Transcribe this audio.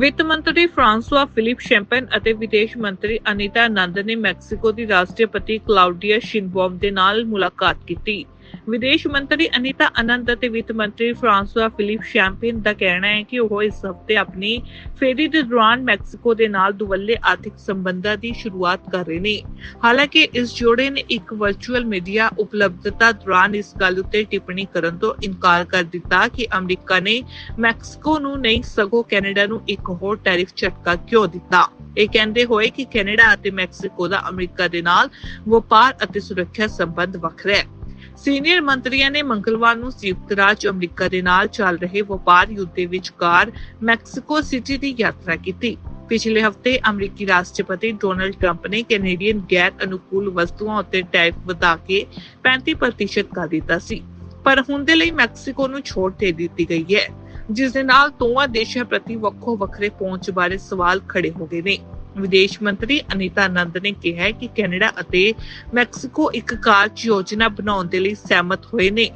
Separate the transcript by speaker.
Speaker 1: ਵਿੱਤ ਮੰਤਰੀ ਫ੍ਰਾਂਸਵਾ ਫਿਲਿਪ ਸ਼ੈਂਪਨ ਅਤੇ ਵਿਦੇਸ਼ ਮੰਤਰੀ ਅਨੀਤਾ ਆਨੰਦ ਨੇ ਮੈਕਸੀਕੋ ਦੀ ਰਾਸ਼ਟਰਪਤੀ ਕਲਾਉਡੀਆ ਸ਼ਿਨਬੌਮ ਦੇ ਨਾਲ ਮੁਲਾਕਾਤ ਕੀਤੀ। ਵਿਦੇਸ਼ ਮੰਤਰੀ ਅਨੀਤਾ ਅਨੰਦ ਅਤੇ ਵਿੱਤ ਮੰਤਰੀ ਫ੍ਰਾਂਸਵਾ ਫਿਲਿਪ ਸ਼ੈਂਪਨ ਦਾ ਕਹਿਣਾ ਹੈ ਕਿ ਉਹ ਇਸ ਹਫ਼ਤੇ ਆਪਣੀ ਫੇਰੀ ਦੇ ਦੌਰਾਨ ਮੈਕਸੀਕੋ ਦੇ ਨਾਲ ਦੁਵੱਲੇ ਆਰਥਿਕ ਸੰਬੰਧਾਂ ਦੀ ਸ਼ੁਰੂਆਤ ਕਰ ਰਹੇ ਨੇ। ਹਾਲਾਂਕਿ ਇਸ ਜੋੜੇ ਨੇ ਇੱਕ ਵਰਚੁਅਲ ਮੀਡੀਆ ਉਪਲਬਧਤਾ ਦੌਰਾਨ ਇਸ ਗੱਲ ਉੱਤੇ ਟਿੱਪਣੀ ਕਰਨ ਤੋਂ ਇਨਕਾਰ ਕਰ ਦਿੱਤਾ ਕਿ ਅਮਰੀਕਾ ਨੇ ਮੈਕਸੀਕੋ ਨੂੰ ਨਹੀਂ, ਸਗੋਂ ਕੈਨੇਡਾ ਨੂੰ ਇੱਕ ਹੋਰ ਟੈਰਿਫ ਝਟਕਾ ਕਿਉਂ ਦਿੱਤਾ? ਇਹ ਕਹਿੰਦੇ ਹੋਏ ਕਿ ਕੈਨੇਡਾ ਅਤੇ ਮੈਕਸੀਕੋ ਦਾ ਅਮਰੀਕਾ ਦੇ ਨਾਲ ਵਪਾਰ ਅਤੇ ਸੁਰੱਖਿਆ ਸੰਬੰਧ ਵੱਖਰਾ ਹੈ ਸੀਨੀਅਰ ਮੰਤਰੀਆਂ ਨੇ ਮੰਗਲਵਾਰ ਨੂੰ ਸੰਯੁਕਤ ਰਾਜ ਅਮਰੀਕਾ ਦੇ ਨਾਲ ਚੱਲ ਰਹੇ ਵਪਾਰ ਯੁੱਧ ਦੇ ਵਿਚਕਾਰ ਮੈਕਸੀਕੋ ਸਿਟੀ ਦੀ ਯਾਤਰਾ ਕੀਤੀ। ਪਿਛਲੇ ਹਫ਼ਤੇ ਅਮਰੀਕੀ ਰਾਸ਼ਟਰਪਤੀ ਡੋਨਲਡ ਟਰੰਪ ਨੇ ਕੈਨੇਡੀਅਨ ਗੈਰ ਅਨੁਕੂਲ ਵਸਤੂਆਂ ਉੱਤੇ ਟੈਰਿਫ ਵਧਾ ਕੇ 35% ਕਰ ਦਿੱਤਾ ਸੀ। ਪਰ ਹੁਣ ਦੇ ਲਈ ਮੈਕਸੀਕੋ ਨੂੰ ਛੋਟ ਦੇ ਦਿੱਤੀ ਗਈ ਹੈ, ਜਿਸ ਦੇ ਨਾਲ ਦੋਵਾਂ ਦੇਸ਼ਾਂ ਪ੍ਰਤੀ ਵੱਖੋ ਵੱਖਰੇ ਪਹੁੰਚ ਬਾਰੇ ਸਵਾਲ ਖੜੇ ਹੋ ਗਏ ਨੇ। ਵਿਦੇਸ਼ ਮੰਤਰੀ ਅਨੀਤਾ ਆਨੰਦ ਨੇ ਕਿਹਾ ਕਿ ਕੈਨੇਡਾ ਅਤੇ ਮੈਕਸੀਕੋ ਇੱਕ ਕਾਰਜ ਯੋਜਨਾ ਬਣਾਉਣ ਦੇ ਲਈ ਸਹਿਮਤ ਹੋਏ ਨੇ।